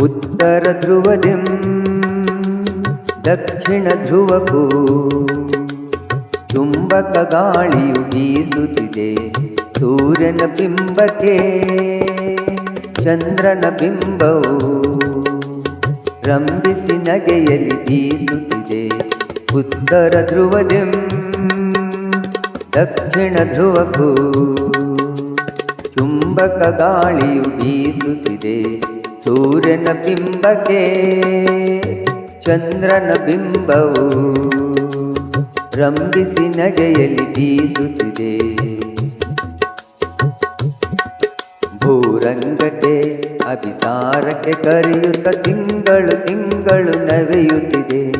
ಉತ್ತರ ಧ್ರುವದಿಂ, ದಕ್ಷಿಣ ಧ್ರುವಕ್ಕೂ ಚುಂಬಕ ಗಾಳಿಯು ಬೀಸುತ್ತಿದೆ. ಸೂರ್ಯನ ಬಿಂಬಕ್ಕೆ ಚಂದ್ರನ ಬಿಂಬವು ರಂಭಿಸಿ ನಗೆಯಲ್ಲಿ ಬೀಸುತ್ತಿದೆ. ಉತ್ತರ ಧ್ರುವದಿಂ, ದಕ್ಷಿಣ ಧ್ರುವಕ್ಕೂ ಚುಂಬಕ ಗಾಳಿಯು ಬೀಸುತ್ತಿದೆ. ಸೂರ್ಯನ ಬಿಂಬಕ್ಕೆ ಚಂದ್ರನ ಬಿಂಬವು ರಂಭಿಸಿ ನಗೆಯಲ್ಲಿ ಬೀಸುತ್ತಿದೆ. ಭೂರಂಗಕ್ಕೆ, ಅಭಿಸಾರಕ್ಕೆ ಕರೆಯುತ್ತ ತಿಂಗಳು ತಿಂಗಳು ನವೆಯುತ್ತಿದೆ.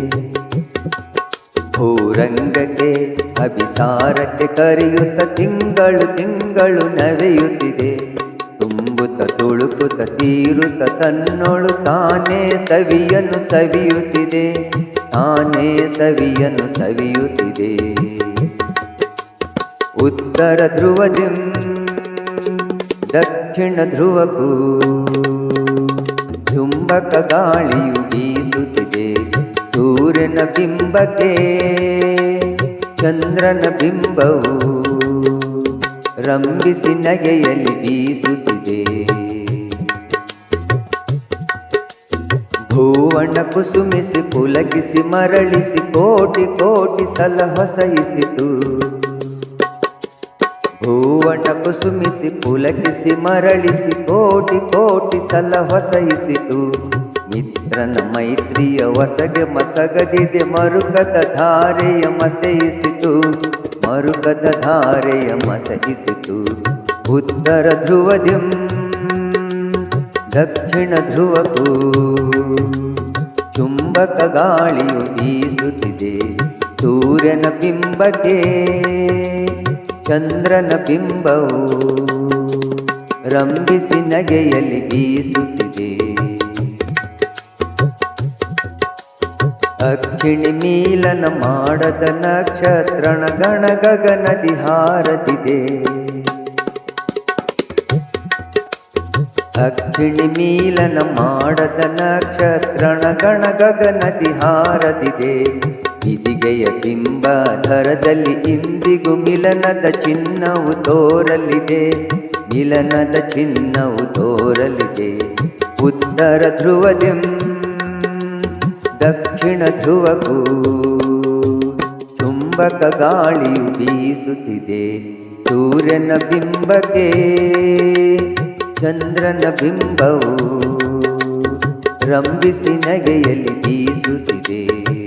ಭೂರಂಗಕ್ಕೆ, ಅಭಿಸಾರಕ್ಕೆ ಕರೆಯುತ್ತ ತಿಂಗಳು ತಿಂಗಳು ನವೆಯುತ್ತಿದೆ. ತುಂಬುತ್ತ ತೀರುತ ತನ್ನೊಳು ತಾನೇ ಸವಿಯನ್ನು ಸವಿಯುತ್ತಿದೆ. ತಾನೇ ಸವಿಯನ್ನು ಸವಿಯುತ್ತಿದೆ. ಉತ್ತರ ಧ್ರುವದಿಂ ದಕ್ಷಿಣ ಧ್ರುವಕ್ಕೂ ಚುಂಬಕ ಗಾಳಿಯು ಬೀಸುತ್ತಿದೆ. ಸೂರ್ಯನ ಬಿಂಬಕ್ಕೆ ಚಂದ್ರನ ಬಿಂಬವು ರಂಭಿಸಿ ನಗೆಯಲ್ಲಿ ಬೀಸುತ್ತಿದೆ. ಭೂವಣ್ಣ ಕುಸುಮಿಸಿ ಪುಲಕಿಸಿ ಮರಳಿಸಿ ಕೋಟಿ ಕೋಟಿ ಸಲ ಹೊಸಯಿಸಿತು ಹೂವಣ್ಣ ಕುಸುಮಿಸಿ ಪುಲಕಿಸಿ ಮರಳಿಸಿ ಕೋಟಿ ಕೋಟಿ ಸಲ ಹೊಸಯಿಸಿತು ಮಿತ್ರನ ಮೈತ್ರಿಯ ಹೊಸಗೆ ಮಸಗದಿದೆ ಮರುಕದ ಧಾರೆಯ ಮಸೆಯಿಸಿತು. ಮರುಕದ ಧಾರೆಯ ಮಸಗಿಸಿತು ಉತ್ತರ ಧ್ರುವದಿಂ ದಕ್ಷಿಣ ಧ್ರುವಕ್ಕೂ ಚುಂಬಕ ಗಾಳಿಯು ಬೀಸುತ್ತಿದೆ. ಸೂರ್ಯನ ಬಿಂಬಕ್ಕೆ ಚಂದ್ರನ ಬಿಂಬವು ರಂಭಿಸಿ ನಗೆಯಲ್ಲಿ ಬೀಸುತ್ತಿದೆ. ಅಕ್ಷಿಣಿ ಮೀಲನ ಮಾಡದ ನಕ್ಷತ್ರಣ ಗಣ ಗಗನದಿ ಅಕ್ಷಿಣಿ ಮೀಲನ ಮಾಡದ ನಕ್ಷತ್ರಣ ಗಣ ಗಗನದಿ ಹಾರದಿದೆ. ಇದಿಗೆಯ ಬಿಂಬ ಧರದಲ್ಲಿ ಇಂದಿಗೂ ಮಿಲನದ ಚಿನ್ನವು ತೋರಲಿದೆ. ಮಿಲನದ ಚಿನ್ನವು ತೋರಲಿದೆ. ಉತ್ತರ ಧ್ರುವದಿಂ ದಕ್ಷಿಣ ಧ್ರುವಕೂ ಚುಂಬಕ ಗಾಳಿಯು ಬೀಸುತ್ತಿದೆ. ಸೂರ್ಯನ ಬಿಂಬಕ್ಕೆ ಚಂದ್ರನ ಬಿಂಬವು ರಂಭಿಸಿ ನಗೆಯಲ್ಲಿ ಬೀಸುತ್ತಿದೆ.